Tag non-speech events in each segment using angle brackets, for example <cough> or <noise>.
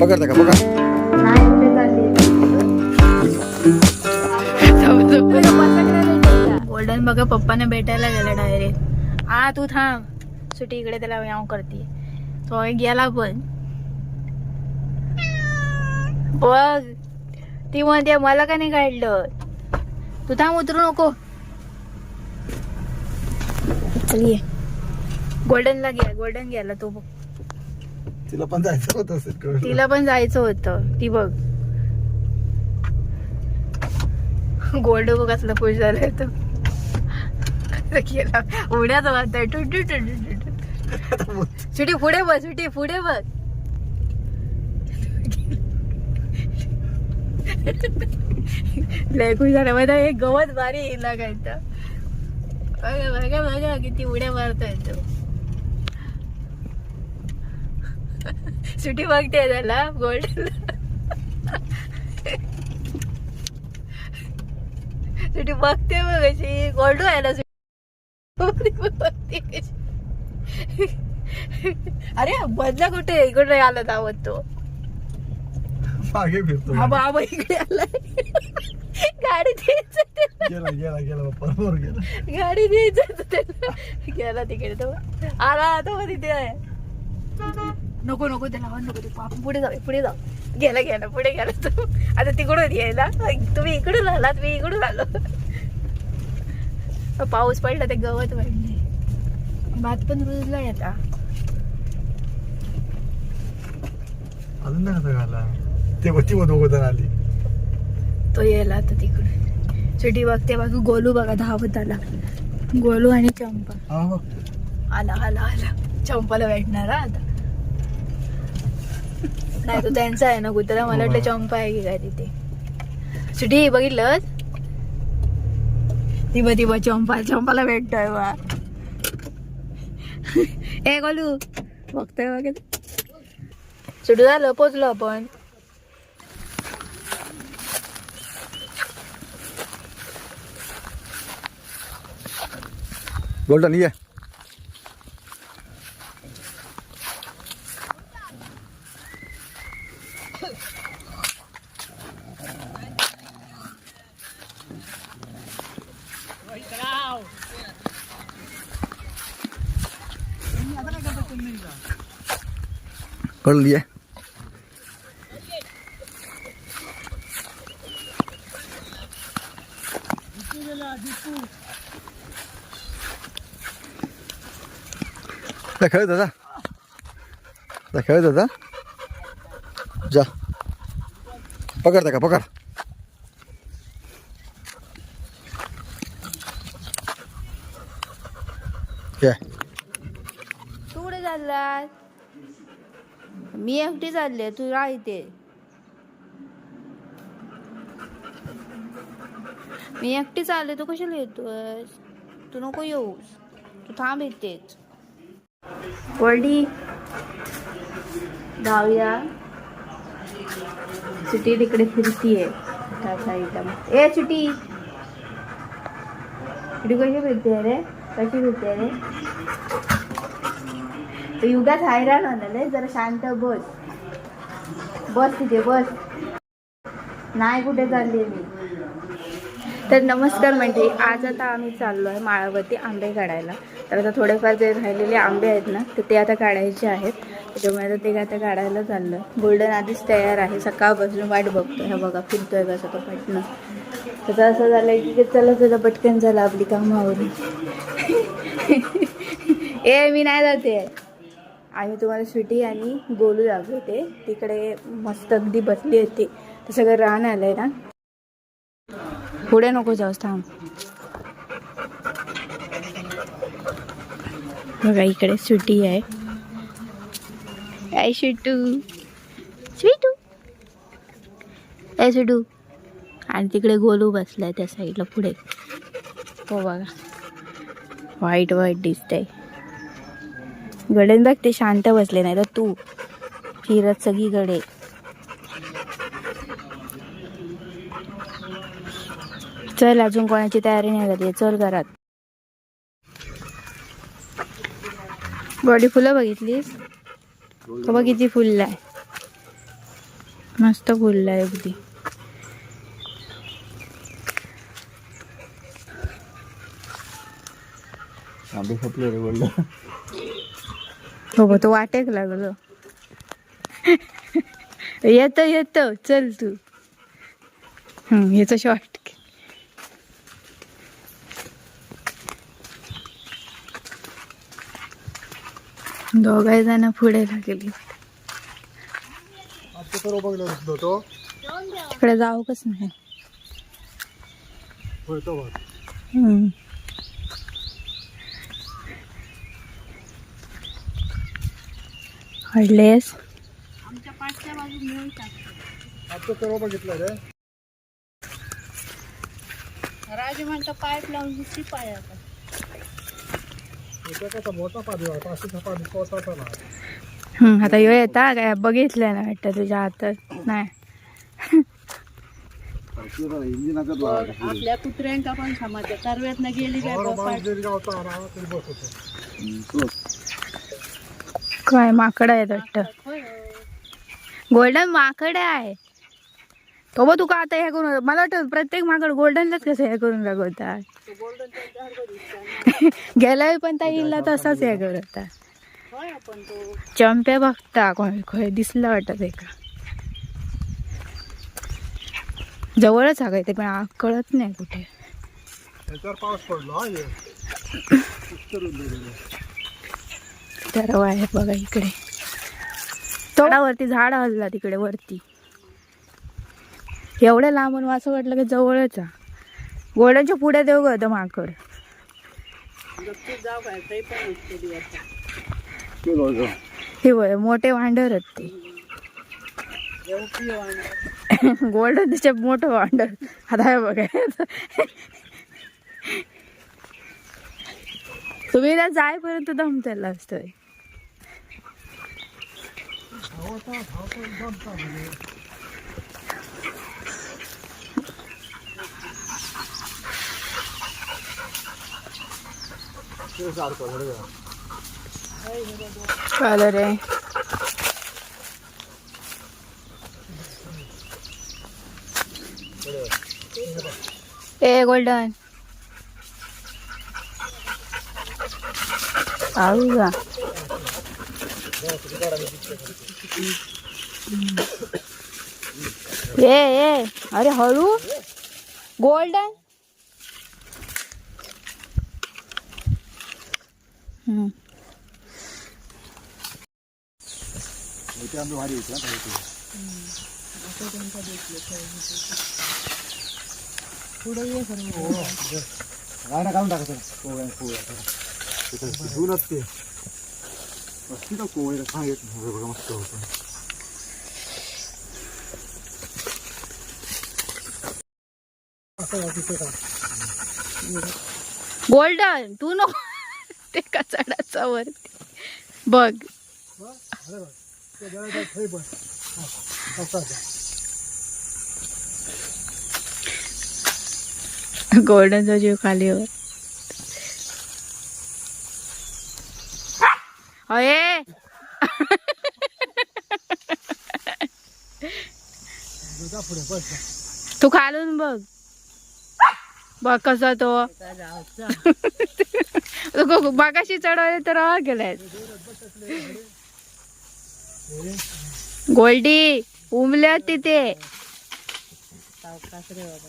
पकडता का पकड गोल्डन बघा पप्पाने भेटायला गेला डायरेक्ट हा तू थांब. सुटी इकडे त्याला याव करते. तो गेला पण. बघ. ती म्हणते मला का नाही काढलं? तू थांब उतरू नको. चल ये. गोल्डनला घ्या गोल्डन गेला तो बघ. तिला पण जायचं होतं असेल तिला पण जायचं होतं. ती बघ. गोल्ड बघ असलं खुश झालं तो उड्या उड्याच वाटतंय टु टु टु सुटी पुढे बघ सुटी पुढे बघ. लय खुश झालं. माहिती एक गवत भारी येईल काय तर बघा बघा बघा किती उड्या मारता येतो सुटी बघते त्याला गोल्ड सुटी बघते बघ कशी गोल्ड आहे ना सुटी बघते अरे बदला कुठे इकडे आला धावत तो मागे फिरतो हा बाबा इकडे आलाय गाडी. गेला गेला गेला बाप्पा बरोबर गेला गाडी द्यायचं गेला तिकडे तो आला तो तिथे आहे नको नको त्याला आवाज नको ते आपण पुढे जाऊ पुढे जाऊ. गेला गेला पुढे गेला तो. आता तिकडून यायला. तुम्ही इकडून आलात मी इकडून आलो. पाऊस पडला ते गवत वाढले. भात पण रुजला आता. अजून नाही घाला ते आली. तो यायला आता तिकडून. सिटी बघते बघ गोलू बघा धावत आला. गोलू आणि चंपा. आला आला आला. चंपाला भेटणार आता. नाही तो त्यांचा आहे ना कुत्रा मला वाटलं चंपा आहे की काय तिथे. सुटी बघितलं? ती बघ ती बघ चंपा चंपाला भेटतोय बा. ए गोलू बघतोय बघ सुटू झालं पोचलो आपण. गोल्डन ये गोल्डन ये जा खेळत जा जा खेळत जा जा पकडता का पकड ये तू कुठे चाललास मी एकटी चालले तू राह इथे. मी एकटी चालले तू कशाला येतोस तू नको येऊस. तू थांब इथेच. वडी जाऊया सुटी तिकडे फिरतीये. त्या साईडला ए सुटी. सुटी कशी फिरते रे? कशी फिरते रे? तो युगात हैराण होणार जरा शांत बस. बस तिथे बस. नाही कुठे चालली मी. तर नमस्कार म्हणजे आज आता आम्ही चाललो आहे माळावरती आंबे काढायला. तर आता थोडेफार जे राहिलेले आंबे आहेत ना तर ते आता काढायचे आहेत. त्याच्यामुळे आता ते आता काढायला चाललो आहे. गोल्डन आधीच तयार आहे. सकाळपासून वाट बघतो हे बघा फिरतोय कसं तो पटणं त्याचं असं झालं की चला चला पटकन झालं आपली कामावरून. <laughs> ए मी नाही जाते. आणि तुम्हाला स्वीटी आणि गोलू दाखवते तिकडे मस्त अगदी बसली होती तर सगळं रान आलंय ना. पुढे नको जाऊस थांब. बघा इकडे स्वीटी आहे. आय शिटू स्वीटू. ए शिटू आणि तिकडे गोलू बसलाय त्या साईडला पुढे. हो बघा. व्हाईट व्हाईट दिसतंय. गडेन बघ ते शांत बसले नाही तर तू फिरत सगळीकडे चल अजून कोणाची तयारी नाही झाली चल घरात. बॉडी फुलं बघितलीस? बघ किती फुललाय? मस्त फुललाय अगदी. आंबे खपले रे बोललं. हो तो वाटेक लागलो. येतो येतो. चल तू. हम्म याचं शॉर्ट दोघाही जण पुढे लागली. तिकडे जाऊकच नाही होतो बघ हम्म. हडलेस आता सर्व बघितलं रे. राजू म्हणतो पाईप लावून दुसरी पाय आता. ना यो येता काय बघितलं ना वाटतं तुझ्या हातात. नाही. आपल्या कुत्र्यांका पण समाज तरवेत गेली काय बाप्पा जरी गावचा आला तरी बस होतो काय माकड आहेत वाटतं. गोल्डन माकड आहे. तो बघ तुका आता हे करून मला वाटतं प्रत्येक माकड गोल्डनलाच कसं हे करून दाखवतात तो golden त्यांच्या हातात दिसतो. गेल्या पण त्या इल्ला तसाच हे करत. चंपे बघता कोण खय दिसलं वाटत एका. जवळच हा ते पण कळत नाही कुठे. पाऊस पडलो <laughs> हा आहे बघा इकडे. तोडावरती झाड हलला तिकडे वरती. एवढ्या लांबून वास वाटलं की जवळच. गोड्यांच्या गोड्याच्या पुढे देऊ ग माकड हे वय मोठे वांडर आहेत ते. गोल्डन त्याचे मोठं वांडर. आता बघा. तुम्ही ना जायपर्यंत दम त्याला असतोय. ते सारखं बरं का? ए ए अरे हळू. गोल्डन हम्म. इथे आंबे भारी काढून हा खायचे. गाड्या टाकायचं कोवळ्या कोवळ्या तिथं शिजवूनच गोल्डन तू नको. ते कचाडाचा वरती बघ. गोल्डनचा जीव खाली वर अये जा पुढे बस. तू खालून बघ. बघ कसा तो. <laughs> मागाशी चढवले तर गेलाय. गोल्डी उमल्या तिथे. सावकाश रे बाबा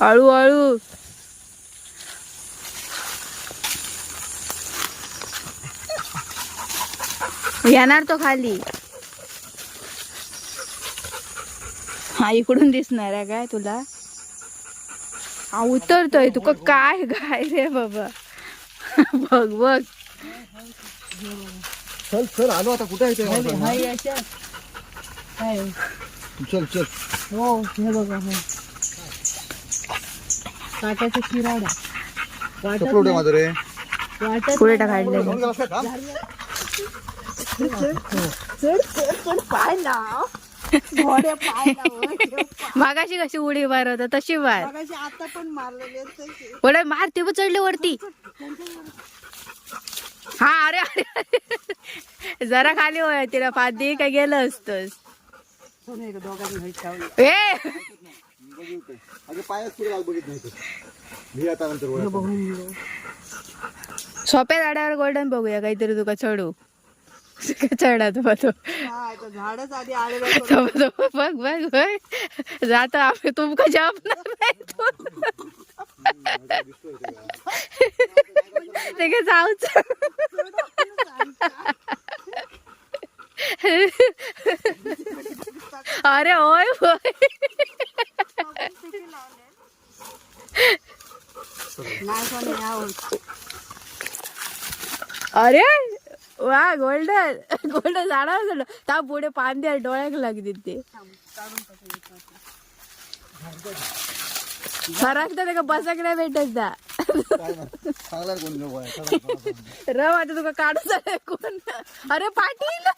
हळू हळू येणार तो खाली. हा इकडून दिसणार आहे काय तुला? हा उतरतोय तुका काय काय रे बाबा? बघ बघ. चल चल आलो आता. कुठे आहे काय चल चल. हो हे बघा हो. काट्याचा चपल उड्या माझं रे. कुठे गेला असता का? पाय लाव. <laughs> पाय मागाशी कशी उडी मारत होता तशी मार. मगाशी आता पण मारलेले आहेत तसे. मार ते पण चढले वरती. जरा खाली होय तिला फादी काय गेलं असतंस. दोघांनी घरी ठेवलं ए! बघितलं अगं पायाच पुढे घाल बघित नाही मी आता नंतर वळत. सोप्या झाडावर गोल्डन बघूया काहीतरी तुका चढू. चढा तो तो आता झाडच आधी बघ बघ बघ जातो आम्ही तुमका जपणार नाही तू. ते काय जाऊच. अरे होय होय. अरे वा गोल्डन गोल्डन झाडावर झालं त्या पुढे पान द्या डोळ्याक लागते ते फरक तर का बसाक नाही भेटत चला. रव आता तुका काढू कोण. अरे पाटील.